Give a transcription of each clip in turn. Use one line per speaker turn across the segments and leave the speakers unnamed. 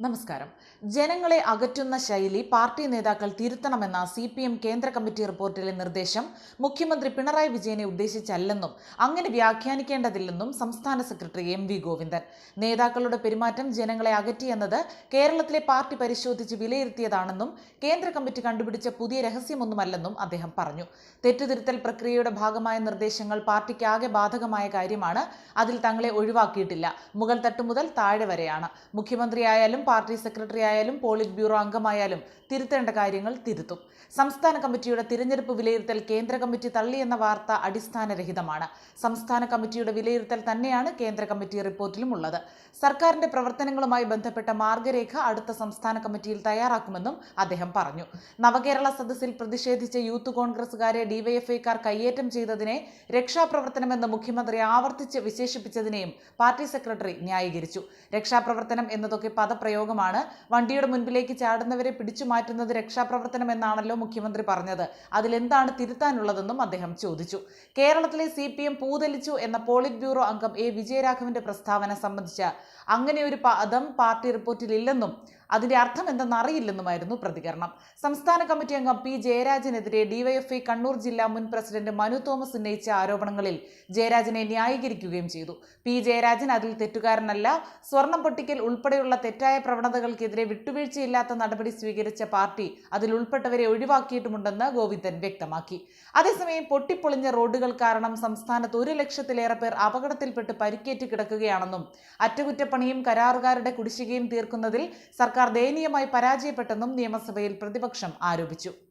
നമസ്കാരം. ജനങ്ങളെ അകറ്റുന്ന ശൈലി പാർട്ടി നേതാക്കൾ തിരുത്തണമെന്ന സി പി എം കേന്ദ്ര കമ്മിറ്റി റിപ്പോർട്ടിലെ നിർദ്ദേശം മുഖ്യമന്ത്രി പിണറായി വിജയനെ ഉദ്ദേശിച്ചല്ലെന്നും അങ്ങനെ വ്യാഖ്യാനിക്കേണ്ടതില്ലെന്നും സംസ്ഥാന സെക്രട്ടറി എം വി ഗോവിന്ദൻ. നേതാക്കളുടെ പെരുമാറ്റം ജനങ്ങളെ അകറ്റിയെന്നത് കേരളത്തിലെ പാർട്ടി പരിശോധിച്ച് വിലയിരുത്തിയതാണെന്നും കേന്ദ്ര കമ്മിറ്റി കണ്ടുപിടിച്ച പുതിയ രഹസ്യമൊന്നുമല്ലെന്നും അദ്ദേഹം പറഞ്ഞു. തെറ്റുതിരുത്തൽ പ്രക്രിയയുടെ ഭാഗമായ നിർദ്ദേശങ്ങൾ പാർട്ടിക്കാകെ ബാധകമായ കാര്യമാണ്. അതിൽ തങ്ങളെ ഒഴിവാക്കിയിട്ടില്ല. മുകൾ തട്ടു മുതൽ താഴെ വരെയാണ്. മുഖ്യമന്ത്രിയായാലും പാർട്ടി സെക്രട്ടറി ആയാലും പോളിറ്റ് ബ്യൂറോ അംഗമായാലും തിരുത്തേണ്ട കാര്യങ്ങൾ തിരുത്തും. സംസ്ഥാന കമ്മിറ്റിയുടെ തിരഞ്ഞെടുപ്പ് വിലയിരുത്തൽ കേന്ദ്ര കമ്മിറ്റി തള്ളിയെന്ന വാർത്ത അടിസ്ഥാനരഹിതമാണ്. സംസ്ഥാന കമ്മിറ്റിയുടെ വിലയിരുത്തൽ തന്നെയാണ് കേന്ദ്ര കമ്മിറ്റി റിപ്പോർട്ടിലും ഉള്ളത്. സർക്കാരിന്റെ പ്രവർത്തനങ്ങളുമായി ബന്ധപ്പെട്ട മാർഗരേഖ അടുത്ത സംസ്ഥാന കമ്മിറ്റിയിൽ തയ്യാറാക്കുമെന്നും അദ്ദേഹം പറഞ്ഞു. നവകേരള സദസ്സിൽ പ്രതിഷേധിച്ച യൂത്ത് കോൺഗ്രസുകാരെ ഡിവൈഎഫ്ഐക്കാർ കയ്യേറ്റം ചെയ്തതിനെ രക്ഷാപ്രവർത്തനമെന്ന് മുഖ്യമന്ത്രി ആവർത്തിച്ച് വിശേഷിപ്പിച്ചതിനെയും പാർട്ടി സെക്രട്ടറി ന്യായീകരിച്ചു. രക്ഷാപ്രവർത്തനം എന്നതൊക്കെ പദപ്രയോഗമാണ് വണ്ടിയുടെ മുൻപിലേക്ക് ചാടുന്നവരെ പിടിച്ചു മാറ്റുന്നത് രക്ഷാപ്രവർത്തനം എന്നാണല്ലോ മുഖ്യമന്ത്രി പറഞ്ഞത്. അതിലെന്താണ് തിരുത്താനുള്ളതെന്നും അദ്ദേഹം ചോദിച്ചു. കേരളത്തിലെ സി പി എം പൂതലിച്ചു എന്ന പോളിറ്റ് ബ്യൂറോ അംഗം എ വിജയരാഘവന്റെ പ്രസ്താവന സംബന്ധിച്ച് അങ്ങനെ ഒരു പദം പാർട്ടി റിപ്പോർട്ടിലില്ലെന്നും അതിന്റെ അർത്ഥം എന്തെന്നറിയില്ലെന്നുമായിരുന്നു പ്രതികരണം. സംസ്ഥാന കമ്മിറ്റി അംഗം പി ജയരാജനെതിരെ ഡിവൈഎഫ്ഐ കണ്ണൂർ ജില്ലാ മുൻ പ്രസിഡന്റ് മനു തോമസ് ഉന്നയിച്ച ആരോപണങ്ങളിൽ ജയരാജനെ ന്യായീകരിക്കുകയും ചെയ്തു. പി ജയരാജൻ അതിൽ തെറ്റുകാരനല്ല. സ്വർണം പൊട്ടിക്കൽ ഉൾപ്പെടെയുള്ള തെറ്റായ പ്രവണതകൾക്കെതിരെ വിട്ടുവീഴ്ചയില്ലാത്ത നടപടി സ്വീകരിച്ച പാർട്ടി അതിൽ ഉൾപ്പെട്ടവരെ ഒഴിവാക്കിയിട്ടുമുണ്ടെന്ന് ഗോവിന്ദൻ വ്യക്തമാക്കി. അതേസമയം പൊട്ടിപ്പൊളിഞ്ഞ റോഡുകൾ കാരണം സംസ്ഥാനത്ത് ഒരു ലക്ഷത്തിലേറെ പേർ അപകടത്തിൽപ്പെട്ട് പരിക്കേറ്റ് കിടക്കുകയാണെന്നും അറ്റകുറ്റപ്പണിയും കരാറുകാരുടെ കുടിശ്ശികയും തീർക്കുന്നതിൽ സർക്കാർ ദയനീയമായി പരാജയപ്പെട്ടെന്നും നിയമസഭയിൽ പ്രതിപക്ഷം ആരോപിച്ചു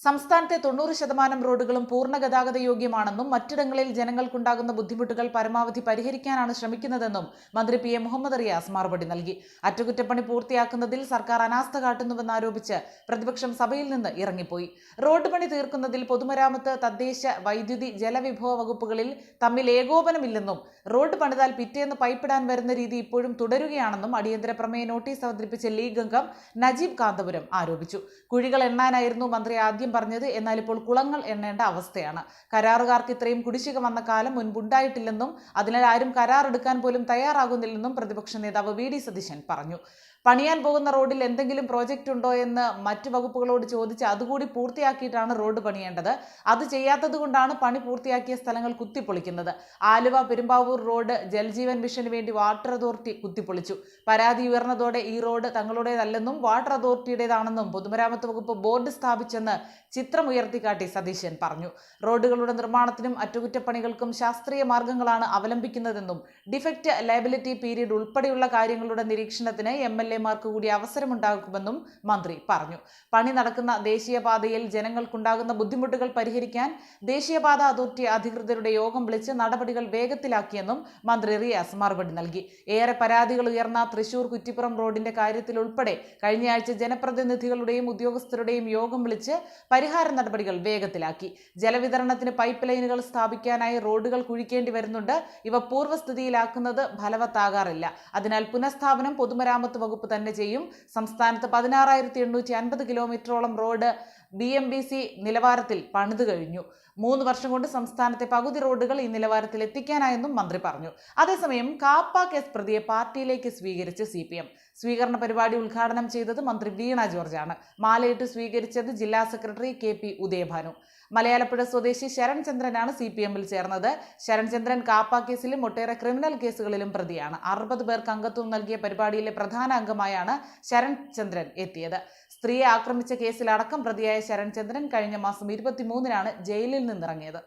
സംസ്ഥാനത്തെ തൊണ്ണൂറ് ശതമാനം റോഡുകളും പൂർണ ഗതാഗത യോഗ്യമാണെന്നും മറ്റിടങ്ങളിൽ ജനങ്ങൾക്കുണ്ടാകുന്ന ബുദ്ധിമുട്ടുകൾ പരമാവധി പരിഹരിക്കാനാണ് ശ്രമിക്കുന്നതെന്നും മന്ത്രി പി എ മുഹമ്മദ് റിയാസ് മറുപടി നൽകി. അറ്റകുറ്റപ്പണി പൂർത്തിയാക്കുന്നതിൽ സർക്കാർ അനാസ്ഥ കാട്ടുന്നുവെന്നാരോപിച്ച് പ്രതിപക്ഷം സഭയിൽ നിന്ന് ഇറങ്ങിപ്പോയി. റോഡ് പണി തീർക്കുന്നതിൽ പൊതുമരാമത്ത് തദ്ദേശ വൈദ്യുതി ജലവിഭവ വകുപ്പുകളിൽ തമ്മിൽ ഏകോപനമില്ലെന്നും റോഡ് പണിതാൽ പിറ്റേന്ന് പൈപ്പിടാൻ വരുന്ന രീതി ഇപ്പോഴും തുടരുകയാണെന്നും അടിയന്തര പ്രമേയ നോട്ടീസ് അവതരിപ്പിച്ച ലീഗ് അംഗം നജീബ് കാന്തപുരം ആരോപിച്ചു. കുഴികൾ എണ്ണാനായിരുന്നു മന്ത്രി ആദ്യം പറഞ്ഞത് എന്നാൽ ഇപ്പോൾ കുളങ്ങൾ എണ്ണേണ്ട അവസ്ഥയാണ്. കരാറുകാർക്ക് ഇത്രയും കുടിശ്ശിക വന്ന കാലം മുൻപുണ്ടായിട്ടില്ലെന്നും അതിനാൽ ആരും കരാറെടുക്കാൻ പോലും തയ്യാറാകുന്നില്ലെന്നും പ്രതിപക്ഷ നേതാവ് വി ഡി സതീശൻ പറഞ്ഞു. പണിയാൻ പോകുന്ന റോഡിൽ എന്തെങ്കിലും പ്രോജക്റ്റ് ഉണ്ടോ എന്ന് മറ്റു വകുപ്പുകളോട് ചോദിച്ച് അതുകൂടി പൂർത്തിയാക്കിയിട്ടാണ് റോഡ് പണിയേണ്ടത്. അത് ചെയ്യാത്തത് കൊണ്ടാണ് പണി പൂർത്തിയാക്കിയ സ്ഥലങ്ങൾ കുത്തിപ്പൊളിക്കുന്നത്. ആലുവ പെരുമ്പാവൂർ റോഡ് ജൽജീവൻ മിഷന് വേണ്ടി വാട്ടർ അതോറിറ്റി കുത്തിപ്പൊളിച്ചു. പരാതി ഉയർന്നതോടെ ഈ റോഡ് തങ്ങളുടേതല്ലെന്നും വാട്ടർ അതോറിറ്റിയുടേതാണെന്നും പൊതുമരാമത്ത് വകുപ്പ് ബോർഡ് സ്ഥാപിച്ചെന്ന് ചിത്രം ഉയർത്തിക്കാട്ടി സതീശൻ പറഞ്ഞു. റോഡുകളുടെ നിർമ്മാണത്തിനും അറ്റകുറ്റപ്പണികൾക്കും ശാസ്ത്രീയ മാർഗങ്ങളാണ് അവലംബിക്കുന്നതെന്നും ഡിഫക്റ്റ് ലയബിലിറ്റി പീരീഡ് ഉൾപ്പെടെയുള്ള കാര്യങ്ങളുടെ നിരീക്ഷണത്തിന് എം എൽ എമാർക്ക് കൂടി അവസരമുണ്ടാകുമെന്നും മന്ത്രി പറഞ്ഞു. പണി നടക്കുന്ന ദേശീയപാതയിൽ ജനങ്ങൾക്കുണ്ടാകുന്ന ബുദ്ധിമുട്ടുകൾ പരിഹരിക്കാൻ ദേശീയപാത അതോറിറ്റി അധികൃതരുടെ യോഗം വിളിച്ച് നടപടികൾ വേഗത്തിലാക്കിയെന്നും മന്ത്രി റിയാസ് മറുപടി നൽകി. ഏറെ പരാതികൾ ഉയർന്ന തൃശൂർ കുറ്റിപ്പുറം റോഡിന്റെ കാര്യത്തിലുൾപ്പെടെ കഴിഞ്ഞയാഴ്ച ജനപ്രതിനിധികളുടെയും ഉദ്യോഗസ്ഥരുടെയും യോഗം വിളിച്ച് പരിഹാര നടപടികൾ വേഗത്തിലാക്കി. ജലവിതരണത്തിന് പൈപ്പ് ലൈനുകൾ സ്ഥാപിക്കാനായി റോഡുകൾ കുഴിക്കേണ്ടി വരുന്നുണ്ട്. ഇവ പൂർവസ്ഥിതിയിലാക്കുന്നത് ഫലവത്താകാറില്ല. അതിനാൽ പുനഃസ്ഥാപനം പൊതുമരാമത്ത് വകുപ്പ് തന്നെ ചെയ്യും. സംസ്ഥാനത്ത് പതിനാറായിരത്തി എണ്ണൂറ്റി അൻപത് കിലോമീറ്ററോളം road B M B C നിലവാരത്തിൽ പണിതു കഴിഞ്ഞു. മൂന്ന് വർഷം കൊണ്ട് സംസ്ഥാനത്തെ പകുതി റോഡുകൾ ഈ നിലവാരത്തിൽ എത്തിക്കാനായെന്നും മന്ത്രി പറഞ്ഞു. അതേസമയം കാപ്പ കേസ് പ്രതിയെ പാർട്ടിയിലേക്ക് സ്വീകരിച്ച് സി പി എം. സ്വീകരണ പരിപാടി ഉദ്ഘാടനം ചെയ്തത് മന്ത്രി വീണ ജോർജാണ്. മാലയിട്ട് സ്വീകരിച്ചത് ജില്ലാ secretary K P Udayabhanu. Malayalappuzha സ്വദേശി ശരൺ ചന്ദ്രനാണ് സി പി എമ്മിൽ ചേർന്നത്. ശരൺചന്ദ്രൻ കാപ്പ കേസിലും ഒട്ടേറെ ക്രിമിനൽ കേസുകളിലും പ്രതിയാണ്. അറുപത് പേർക്ക് അംഗത്വം നൽകിയ പരിപാടിയിലെ പ്രധാന അംഗമായാണ് ശരൺചന്ദ്രൻ എത്തിയത്. സ്ത്രീയെ ആക്രമിച്ച കേസിലടക്കം പ്രതിയായ ശരൺചന്ദ്രൻ കഴിഞ്ഞ മാസം ഇരുപത്തിമൂന്നിനാണ് ജയിലിൽ നിന്നിറങ്ങിയത്.